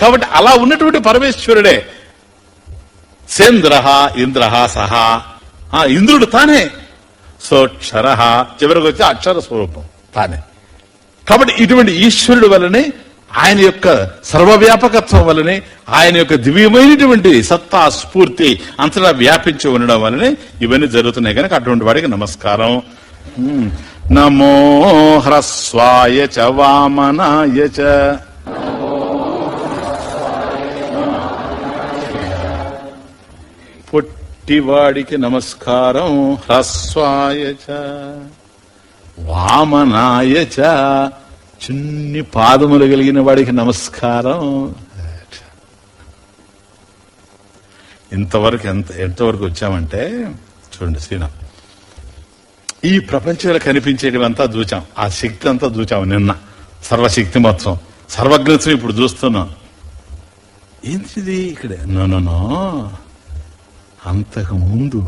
కాబట్టి అలా ఉన్నటువంటి పరమేశ్వరుడే. సేంద్ర ఇంద్ర సహా. ఆ ఇంద్రుడు తానే. సోక్షర చివరికి వచ్చి అక్షర స్వరూపం తానే. కాబట్టి ఇటువంటి ఈశ్వరుడు వలనే ఆయన యొక్క సర్వవ్యాపకత్వం వలనే ఆయన యొక్క దివ్యమైనటువంటి సత్తా స్ఫూర్తి అంతటా వ్యాపించి ఉండడం వలనే ఇవన్నీ జరుగుతున్నాయి. కనుక అటువంటి వాడికి నమస్కారం. నమో హ్రస్వాయ చ వామనాయ చ. పొట్టివాడికి నమస్కారం. హ్రస్వాయ చ వామనాయ చిన్ని పాదములు కలిగిన వాడికి నమస్కారం. ఇంతవరకు ఎంత ఎంతవరకు వచ్చామంటే చూడండి శ్రీనా ఈ ప్రపంచంలో కనిపించేటివంతా చూచాం ఆ శక్తి అంతా చూచాం నిన్న. సర్వశక్తి మొత్తం సర్వజ్ఞత్వం ఇప్పుడు చూస్తున్నాం. ఏంటిది ఇక్కడ నో. నో అంతకు ముందు.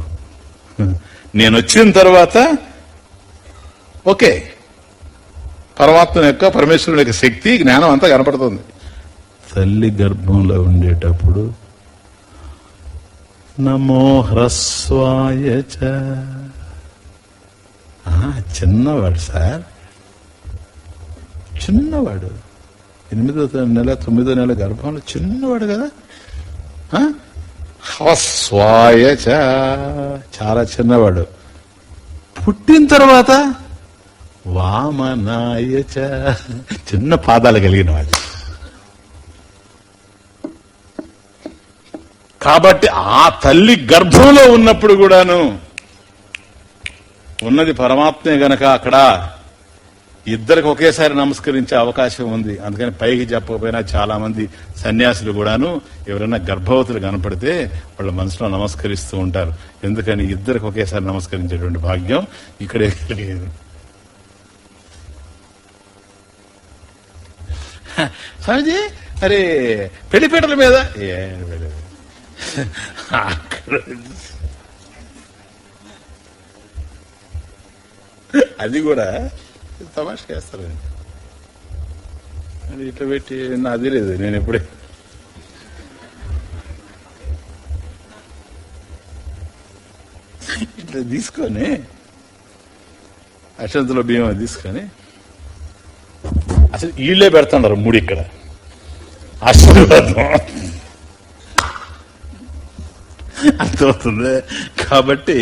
నేను వచ్చిన తర్వాత ఓకే పరమాత్మ యొక్క పరమేశ్వరుని యొక్క శక్తి జ్ఞానం అంతా కనపడుతుంది. తల్లి గర్భంలో ఉండేటప్పుడు నమో హ్రస్వాయ చిన్నవాడు సార్. చిన్నవాడు. ఎనిమిదో నెల తొమ్మిదో నెల గర్భంలో చిన్నవాడు కదా. స్వాయ చ. చాలా చిన్నవాడు పుట్టిన తర్వాత వామనాయ చ. చిన్న పాదాలు కలిగిన వాడు కాబట్టి ఆ తల్లి గర్భంలో ఉన్నప్పుడు కూడాను ఉన్నది పరమాత్మే గనక అక్కడ ఇద్దరికి ఒకేసారి నమస్కరించే అవకాశం ఉంది. అందుకని పైకి చెప్పకపోయినా చాలా మంది సన్యాసులు కూడాను ఎవరైనా గర్భవతులు కనపడితే వాళ్ళ మనసులో నమస్కరిస్తూ ఉంటారు. ఎందుకని ఇద్దరికి ఒకేసారి నమస్కరించేటువంటి భాగ్యం ఇక్కడే కలిగేది. స్వామిజీ అరే పెళ్ళిపీటల మీద? ఏ అది కూడా తమాష చేస్తారు అది ఇట్లా పెట్టి నాది లేదు నేను ఎప్పుడే ఇట్లా తీసుకొని అక్షంతలో బియ్యం తీసుకొని అసలు వీళ్ళే పెడుతున్నారు మూడు ఇక్కడ. ఆశీర్వాదం అర్థమవుతుంది? కాబట్టి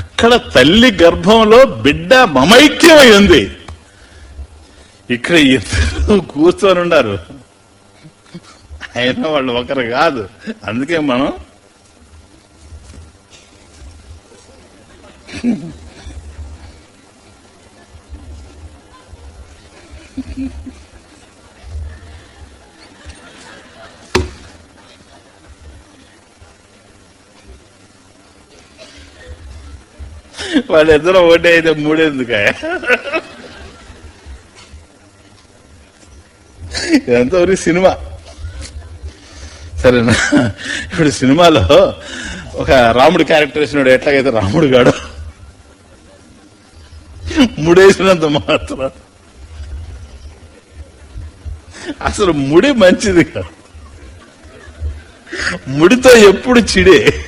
అక్కడ తల్లి గర్భంలో బిడ్డ మమైక్యమై ఉంది. ఇక్కడ ఇద్దరు కూర్చొని ఉన్నారు. అయినా వాళ్ళు ఒకరు కాదు. అందుకే మనం వాళ్ళిద్దరూ ఒకటే అయితే మూడేందుకాయ? ఇదంతా ఒక సినిమా. సరేనా? ఇప్పుడు సినిమాలో ఒక రాముడు క్యారెక్టర్ వేసినాడు. ఎట్లాగైతే రాముడు గాడు. ముడేసినంత మాత్రం. అసలు ముడి మంచిది కాదు. ముడితో ఎప్పుడు చిడే.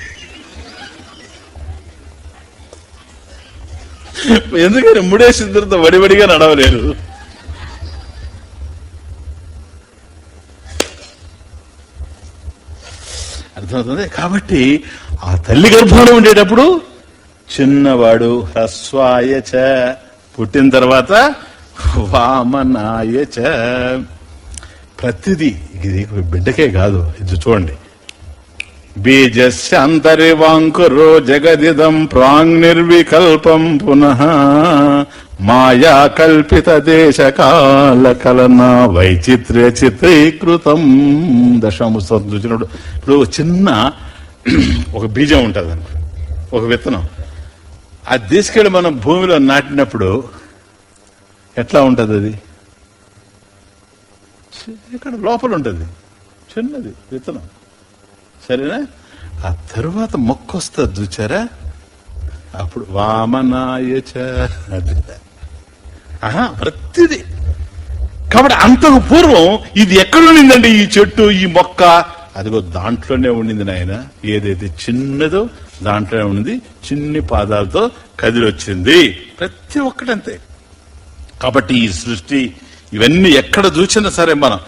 ఎందుకని ముడేసిన తర్వాత వడివడిగా నడవలేరు? అవుతుంది కాబట్టి ఆ తల్లి గర్భంలో ఉండేటప్పుడు చిన్నవాడు హ్రస్వాయ చ పుట్టిన తర్వాత వామనాయచ చ. ప్రతిదీ ఇది బిడ్డకే కాదు ఇది చూడండి. బీజస్యాంతరివాంకురో జగదిదం ప్రాంగ్ నిర్వికల్పం పునః. మాయా కల్పిత దేశకాల కలన వైచిత్ర్య చిత్రీకృతం దశాము చూసినప్పుడు ఇప్పుడు ఒక చిన్న ఒక బీజం ఉంటుంది అనుకో ఒక విత్తనం. అది తీసుకెళ్ళి మనం భూమిలో నాటినప్పుడు ఎట్లా ఉంటుంది అది? ఇక్కడ లోపల ఉంటుంది. చిన్నది విత్తనం. సరేనా? ఆ తరువాత మొక్క వస్తుంది చూచారా? అప్పుడు వామనాయచ అది. ఆహా ప్రతిది. కాబట్టి అంతకు పూర్వం ఇది ఎక్కడ ఉండిందండి? ఈ చెట్టు ఈ మొక్క? అదిగో దాంట్లోనే ఉండింది నాయన. ఏదైతే చిన్నదో దాంట్లోనే ఉండింది. చిన్ని పాదాలతో కదిలొచ్చింది. ప్రతి ఒక్కటంతే. కాబట్టి ఈ సృష్టి ఇవన్నీ ఎక్కడ చూసినా సరే మనం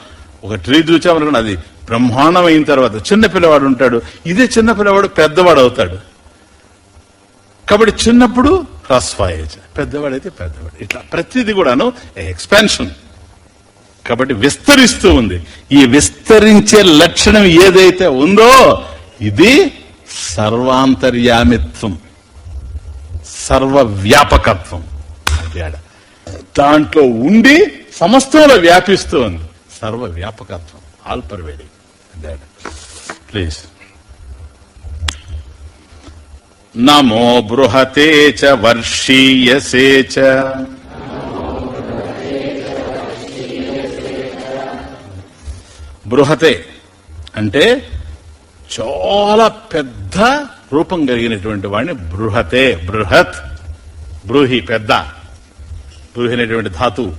ఒక ట్రీ చూచామనుకున్న అది బ్రహ్మాండం అయిన తర్వాత చిన్న పిల్లవాడు ఉంటాడు. ఇదే చిన్న పిల్లవాడు పెద్దవాడు అవుతాడు. కాబట్టి చిన్నప్పుడు హ్రస్వాయేజ్ పెద్దవాడైతే పెద్దవాడు. ఇట్లా ప్రతిది కూడాను ఎక్స్పాన్షన్ కాబట్టి విస్తరిస్తూ ఉంది. ఈ విస్తరించే లక్షణం ఏదైతే ఉందో ఇది సర్వాంతర్యామిత్వం. సర్వవ్యాపకత్వం. తేడా దాంట్లో ఉండి సమస్తంలో వ్యాపిస్తూ ఉంది. సర్వ వ్యాపకత్వం ఆల్ పర్వేడింగ్ ప్లీజ్ నమో బృహతే చ వర్షీయసే చ. బృహతే అంటే చాలా పెద్ద రూపం కలిగినటువంటి వాడిని బృహతే బృహత్ బ్రూహి పెద్ద బ్రూహి అనేటువంటి ధాతు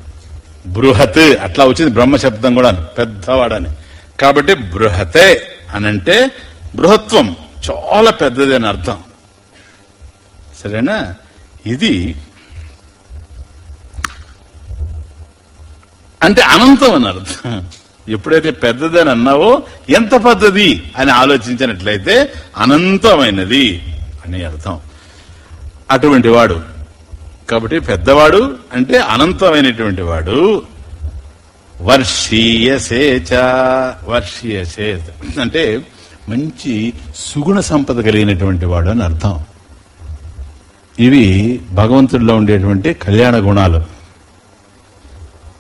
బృహత్ అట్లా వచ్చింది బ్రహ్మ శబ్దం కూడా పెద్దవాడని. కాబట్టి బృహతే అనంటే బృహత్వం చాలా పెద్దది అని అర్థం. సరేనా? ఇది అంటే అనంతం అని అర్థం. ఎప్పుడైతే పెద్దదని అన్నావో ఎంత పెద్దది అని ఆలోచించినట్లయితే అనంతమైనది అని అర్థం. అటువంటి వాడు. కాబట్టి పెద్దవాడు అంటే అనంతమైనటువంటి వాడు. వర్షీయసేచ వర్షీయసేచ అంటే మంచి సుగుణ సంపద కలిగినటువంటి వాడు అని అర్థం. ఇవి భగవంతుడిలో ఉండేటువంటి కళ్యాణ గుణాలు.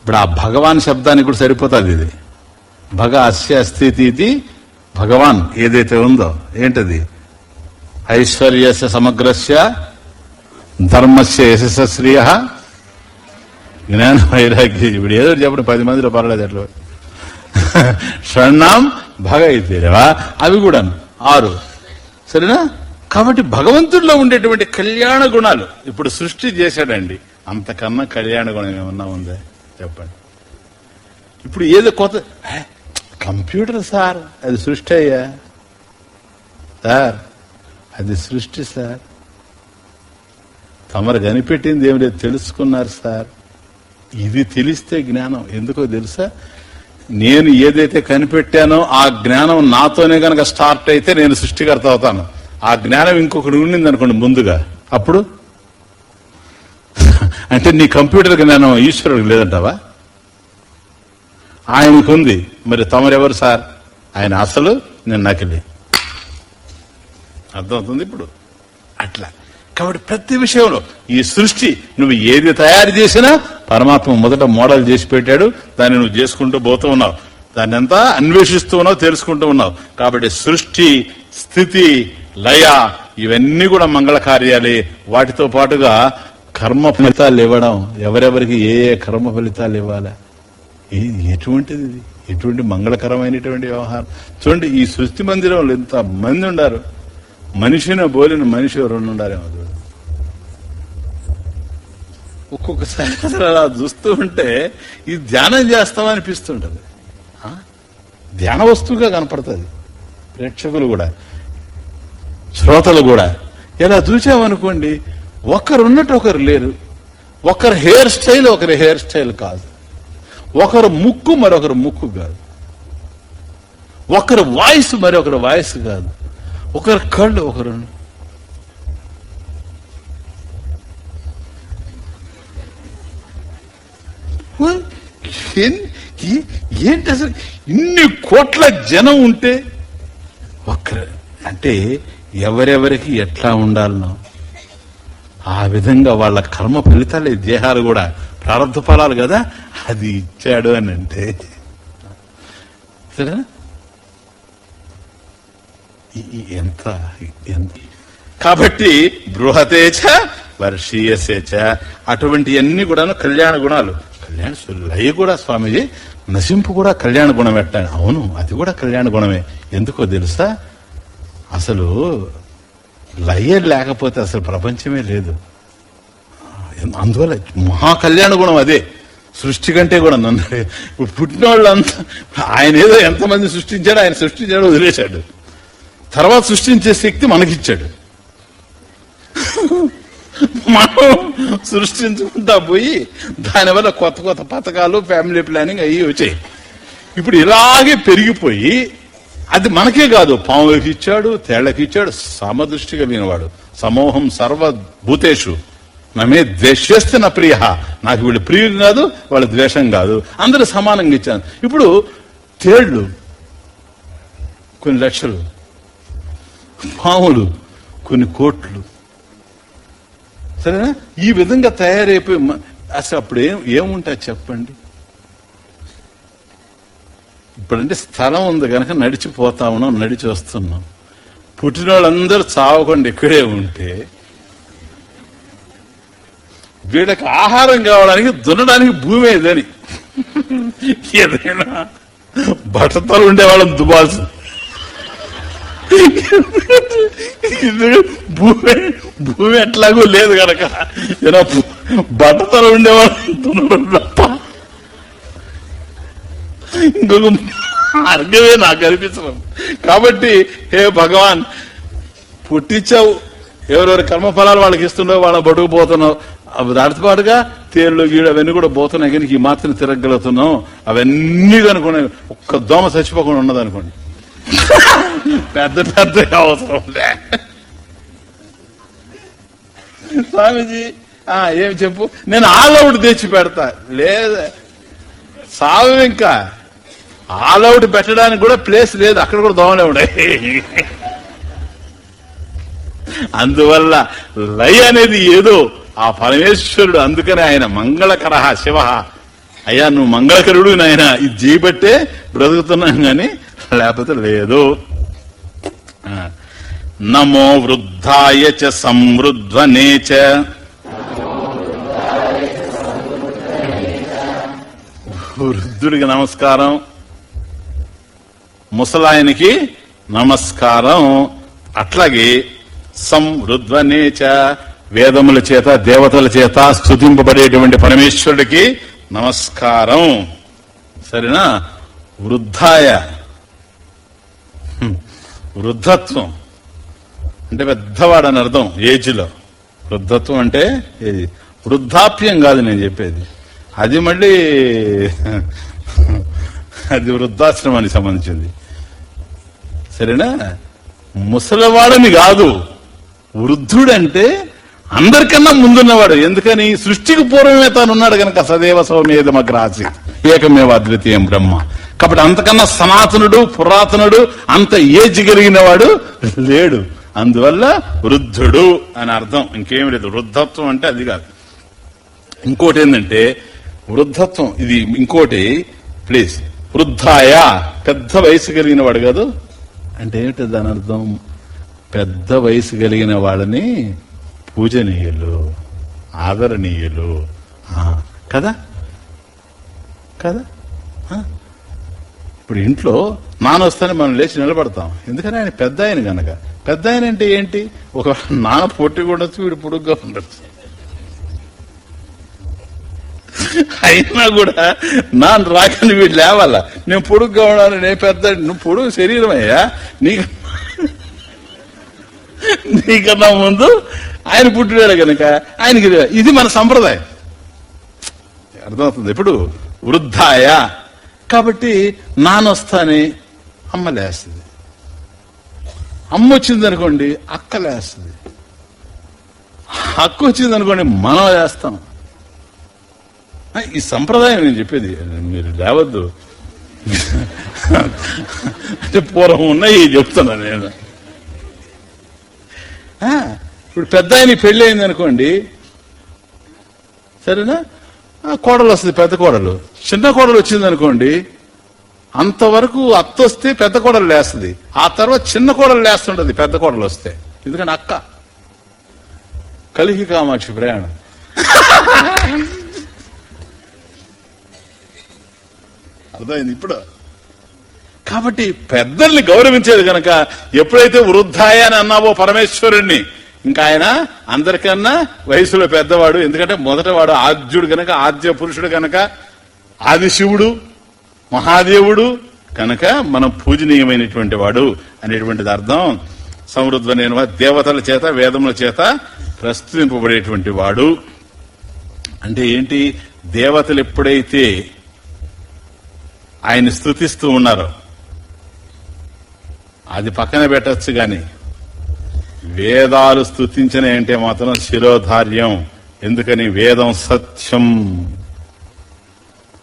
ఇప్పుడు ఆ భగవాన్ శబ్దానికి కూడా సరిపోతుంది ఇది. భగ అస్య స్థితి ఇది భగవాన్ ఏదైతే ఉందో ఏంటది? ఐశ్వర్యస్య సమగ్రస్య ధర్మస్య యశస్శ్రియ జ్ఞాన వైరాగ్య ఇప్పుడు ఏదో చెప్పండి పది మందిలో పర్లేదు అట్లా. షణ్ణాం భగ ఇతేవా అవి కూడా ఆరు. సరేనా? కాబట్టి భగవంతుడిలో ఉండేటువంటి కళ్యాణ గుణాలు ఇప్పుడు సృష్టి చేశాడండి. అంతకన్నా కళ్యాణ గుణం ఏమన్నా ఉందా? చెప్పండి. ఇప్పుడు ఏదో కొత్త కంప్యూటర్ సార్ అది సృష్టి అయ్యా. సార్ అది సృష్టి సార్. తమరు కనిపెట్టింది ఏమి లేదు తెలుసుకున్నారు సార్. ఇది తెలిస్తే జ్ఞానం. ఎందుకో తెలుసా? నేను ఏదైతే కనిపెట్టానో ఆ జ్ఞానం నాతోనే కనుక స్టార్ట్ అయితే నేను సృష్టికర్త అవుతాను. ఆ జ్ఞానం ఇంకొకటి ఉండింది అనుకోండి ముందుగా. అప్పుడు? అంటే నీ కంప్యూటర్ జ్ఞానం ఈశ్వరుడికి లేదంటావా? ఆయనకుంది. మరి తమరెవరు సార్? ఆయన అసలు నేను నకిలి అర్థమవుతుంది ఇప్పుడు? అట్లా. కాబట్టి ప్రతి విషయంలో ఈ సృష్టి నువ్వు ఏది తయారు చేసినా పరమాత్మ మొదట మోడల్ చేసి పెట్టాడు. దాన్ని నువ్వు చేసుకుంటూ పోతూ ఉన్నావు. దాన్ని అంతా అన్వేషిస్తూ ఉన్నావు తెలుసుకుంటూ ఉన్నావు. కాబట్టి సృష్టి స్థితి లయ ఇవన్నీ కూడా మంగళ కార్యాలే. వాటితో పాటుగా కర్మ ఫలితాలు ఇవ్వడం ఎవరెవరికి ఏ ఏ కర్మ ఫలితాలు ఇవ్వాలా? ఎటువంటిది ఇది? ఎటువంటి మంగళకరమైనటువంటి వ్యవహారం? చూడండి ఈ సృష్టి మందిరంలో ఎంత మంది ఉండారు. మనిషిని బోలిన మనిషి ఎవరు ఉండారేమో ఒక్కొక్కసారి అసలు అలా చూస్తూ ఉంటే ఇది ధ్యానం చేస్తామనిపిస్తుంటది. అనిపిస్తుంటది ధ్యాన వస్తువుగా కనపడుతుంది. ప్రేక్షకులు కూడా. శ్రోతలు కూడా. ఇలా చూసామనుకోండి ఒకరు ఉన్నట్టు ఒకరు లేరు. ఒకరు హెయిర్ స్టైల్ ఒకరి హెయిర్ స్టైల్ కాదు. ఒకరు ముక్కు మరొకరు ముక్కు కాదు. ఒకరు వాయిస్ మరొకరి వాయిస్ కాదు. ఒకరు కళ్ళు ఒకరు ఏంటి అసలు? ఇన్ని కోట్ల జనం ఉంటే ఒకరు అంటే ఎవరెవరికి ఎట్లా ఉండాలనో ఆ విధంగా వాళ్ళ కర్మ ఫలితాలే దేహాలు కూడా ప్రారంభ ఫలాలు కదా అది ఇచ్చాడు అని అంటే. ఎంత కాబట్టి బృహతేచ వర్షీయసేచ అటువంటి అన్ని కూడాను కళ్యాణ గుణాలు. కళ్యాణ లయ కూడా స్వామిజీ నశింపు కూడా కళ్యాణ గుణం పెట్టాను అవును అది కూడా కళ్యాణ గుణమే. ఎందుకో తెలుసా? అసలు లయ లేకపోతే అసలు ప్రపంచమే లేదు. అందువల్ల మహాకళ్యాణ గుణం అదే. సృష్టి కంటే కూడా నన్ను ఇప్పుడు పుట్టిన వాళ్ళంతా ఆయన ఏదో ఎంతమంది సృష్టించాడు ఆయన సృష్టించాడు వదిలేశాడు. తర్వాత సృష్టించే శక్తి మనకిచ్చాడు. మనం సృష్టించుకుంటా పోయి దానివల్ల కొత్త కొత్త పథకాలు ఫ్యామిలీ ప్లానింగ్ అయ్యి వచ్చాయి. ఇప్పుడు ఇలాగే పెరిగిపోయి అది మనకే కాదు. పాములకి ఇచ్చాడు తేళ్ళకి ఇచ్చాడు సమదృష్టి కలిగినవాడు సమూహం సర్వభూతేషు. నమే ద్వేషేస్తే నా ప్రియ. నాకు వీళ్ళు ప్రియులు కాదు వాళ్ళ ద్వేషం కాదు. అందరూ సమానంగా ఇచ్చాను ఇప్పుడు తేళ్ళు కొన్ని లక్షలు పాములు కొన్ని కోట్లు. సరేనా? ఈ విధంగా తయారైపోయి మ- అసలు అప్పుడు ఏం ఏముంటాయి చెప్పండి? ఇప్పుడంటే స్థలం ఉంది కనుక నడిచిపోతా ఉన్నాం నడిచి వస్తున్నాం పుట్టిన వాళ్ళందరూ చావకుండా ఇక్కడే ఉంటే వీళ్ళకి ఆహారం కావడానికి దున్నడానికి భూమి ఏదని ఏదైనా బట్టతలు ఉండేవాళ్ళం దుబాల్సి. భూమి భూమి ఎట్లాగూ లేదు కనుక ఏదో బట్టతలు ఉండేవాళ్ళం దున్నడం తప్ప. ఇంకొక మార్గమే నాకు కనిపించడం కాబట్టి హే భగవాన్ పుట్టించావు. ఎవరెవరి కర్మఫలాలు వాళ్ళకి ఇస్తున్నావు వాళ్ళని పట్టుకుపోతున్నావు అవి దాటితో పాటుగా తేళ్ళు గీడు అవన్నీ కూడా పోతున్నాయి. కానీ ఈ మాత్రం తిరగలుగుతున్నాం అవన్నీ కనుకోండి ఒక్క దోమ చచ్చిపోకుండా ఉన్నది అనుకోండి పెద్ద పెద్ద అవసరం లే. స్వామీజీ ఆ, ఏమి చెప్పు? నేను ఆల్ అవుట్ తెచ్చి పెడతా. లేదా. సాగు ఇంకా. ఆల్ అవుట్ పెట్టడానికి కూడా ప్లేస్ లేదు. అక్కడ కూడా దోమలే ఉన్నాయి. అందువల్ల లయ అనేది ఏదో ఆ పరమేశ్వరుడు అందుకనే ఆయన మంగళకర శివ. అయ్యా నువ్వు మంగళకరుడు నాయన. ఇది చేయబట్టే బ్రతుకుతున్నాం గాని లేకపోతే లేదు. నమో వృద్ధాయ చ సంవృధ్వనే వృద్ధుడికి నమస్కారం. ముసలాయనికి నమస్కారం. అట్లాగే సంవృధ్వనేచ వేదముల చేత దేవతల చేత స్థుతింపబడేటువంటి పరమేశ్వరుడికి నమస్కారం. సరేనా? వృద్ధాయ. వృద్ధత్వం. అంటే పెద్దవాడని అర్థం ఏజ్లో. వృద్ధత్వం అంటే ఏజ్. వృద్ధాప్యం కాదు నేను చెప్పేది. అది మళ్ళీ అది వృద్ధాశ్రమానికి సంబంధించింది. సరేనా? ముసలివాడని కాదు వృద్ధుడంటే అందరికన్నా ముందున్నవాడు. ఎందుకని? సృష్టికి పూర్వమే తానున్నాడు గనక కనుక సదేవ సౌమ్యేదమగ్రాసి ఏకమేవ అద్వితీయం బ్రహ్మ. కాబట్టి అంతకన్నా సనాతనుడు పురాతనుడు అంత ఏజ్ కలిగిన వాడు లేడు. అందువల్ల వృద్ధుడు అని అర్థం. ఇంకేం లేదు. వృద్ధత్వం అంటే అది కాదు. ఇంకోటి ఏంటంటే వృద్ధత్వం ఇది ఇంకోటి ప్లీజ్ వృద్ధాయ పెద్ద వయసు కలిగిన వాడు కాదు అంటే ఏమిటి దాని అర్థం? పెద్ద వయసు కలిగిన వాళ్ళని పూజనీయులు ఆదరణీయులు. కదా? కదా? ఇప్పుడు ఇంట్లో నానొస్తానే మనం లేచి నిలబడతాం. ఎందుకని ఆయన పెద్ద ఆయన గనక? పెద్ద ఆయన అంటే ఏంటి? ఒక నాన్న పొట్టి ఉండొచ్చు వీడు పొడుగ్గా ఉండొచ్చు. అయినా కూడా నా రాకని వీడు లేవాల? నేను పొడుగ్గా ఉన్నాను నేను పెద్ద నువ్వు పొడుగు శరీరం అయ్యా? నీకు నీకన్నా ముందు ఆయన పుట్టినాడు కనుక ఆయనకి ఇది మన సంప్రదాయం. అర్థమవుతుంది ఇప్పుడు? వృద్ధాయ. కాబట్టి నానొస్తాని అమ్మ లేస్తుంది. అమ్మ వచ్చింది అనుకోండి అక్క లేస్తుంది. అక్క వచ్చింది అనుకోండి మనం లేస్తాం. ఈ సంప్రదాయం నేను చెప్పేది మీరు లేవద్దు. అంటే పూర్వం ఉన్నాయి చెప్తున్నా నేను. ఇప్పుడు పెద్ద ఆయన పెళ్ళి అయింది అనుకోండి సరేనా? కోడలు వస్తుంది పెద్ద కోడలు. చిన్న కోడలు వచ్చింది అనుకోండి అంతవరకు అత్త వస్తే పెద్ద కోడలు లేస్తుంది. ఆ తర్వాత చిన్న కోడలు లేస్తుంటది పెద్ద కోడలు వస్తే. ఎందుకంటే అక్క? కలిగి కామాక్షి ప్రయాణం. అర్థమైంది ఇప్పుడు? కాబట్టి పెద్దల్ని గౌరవించేది గనక ఎప్పుడైతే వృద్ధాయ అని అన్నావో పరమేశ్వరుణ్ణి ఇంకా ఆయన అందరికన్నా వయసులో పెద్దవాడు ఎందుకంటే మొదటవాడు ఆద్యుడు గనక ఆద్య పురుషుడు గనక ఆదిశివుడు మహాదేవుడు కనుక మనం పూజనీయమైనటువంటి వాడు అనేటువంటిది అర్థం. సమృద్ధమైన దేవతల చేత వేదముల చేత ప్రస్తుతింపబడేటువంటి వాడు. అంటే ఏంటి? దేవతలు ఎప్పుడైతే ఆయన స్థుతిస్తూ ఉన్నారు. అది పక్కన పెట్టచ్చు గాని వేదాలు స్థుతించిన అంటే మాత్రం శిరోధార్యం. ఎందుకని వేదం సత్యం?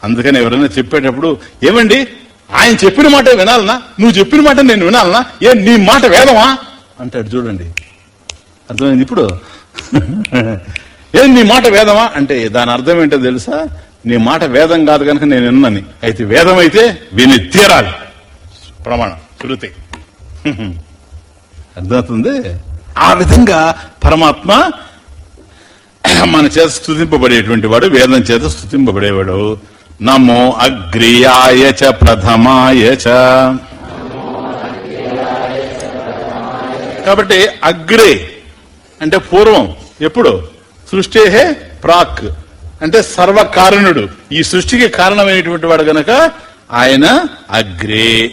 అందుకని ఎవరైనా చెప్పేటప్పుడు ఏమండి? ఆయన చెప్పిన మాట వినాలనా? నువ్వు చెప్పిన మాట నేను వినాలనా? ఏ నీ మాట వేదమా? అంటాడు చూడండి. అర్థమైంది ఇప్పుడు? ఏం నీ మాట వేదమా? అంటే దాని అర్థం ఏంటో తెలుసా? నీ మాట వేదం కాదు కనుక నేను విన్నని. అయితే వేదం అయితే విని తీరాలి. ప్రమాణం శృతి. అర్థమవుతుంది? ఆ విధంగా పరమాత్మ మన చేత స్థుతింపబడేటువంటి వాడు వేదం చేత స్థుతింపబడేవాడు నమో అగ్రియాయ చ ప్రథమాయ చ. కాబట్టి అగ్రే అంటే పూర్వం ఎప్పుడు? సృష్టి ప్రాక్. అంటే సర్వకారణుడు. ఈ సృష్టికి కారణమైనటువంటి వాడు గనక ఆయన అగ్రే.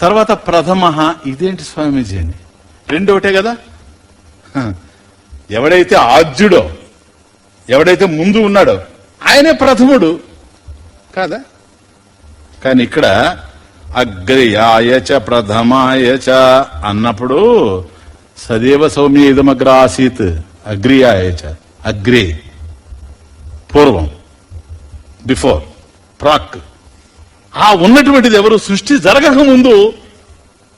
తర్వాత ప్రథమ ఇదేంటి స్వామీజీ అని రెండోటే కదా? ఎవడైతే ఆద్యుడో ఎవడైతే ముందు ఉన్నాడో ఆయనే ప్రథముడు. కాదా? కానీ ఇక్కడ అగ్రయాయచ ప్రథమాయచ అన్నప్పుడు సదేవ సౌమ్య ఇదమగ్ర ఆసీత్ అగ్రియాయచ అగ్రే. పూర్వం బిఫోర్ ప్రాక్ ఆ ఉన్నటువంటిది ఎవరు? సృష్టి జరగక ముందు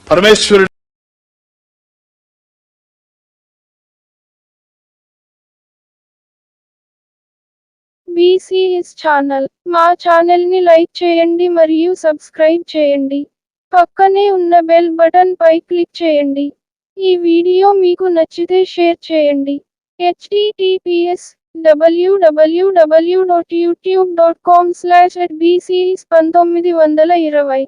పరమేశ్వరుడు బీసీఎస్ ఛానల్ మా ఛానల్ని లైక్ చేయండి మరియు సబ్స్క్రైబ్ చేయండి. పక్కనే ఉన్న బెల్ బటన్ పై క్లిక్ చేయండి. ఈ వీడియో మీకు నచ్చితే షేర్ చేయండి. HTTPS www.youtube.com slash at dot com slash పంతొమ్మిది వందల ఇరవై.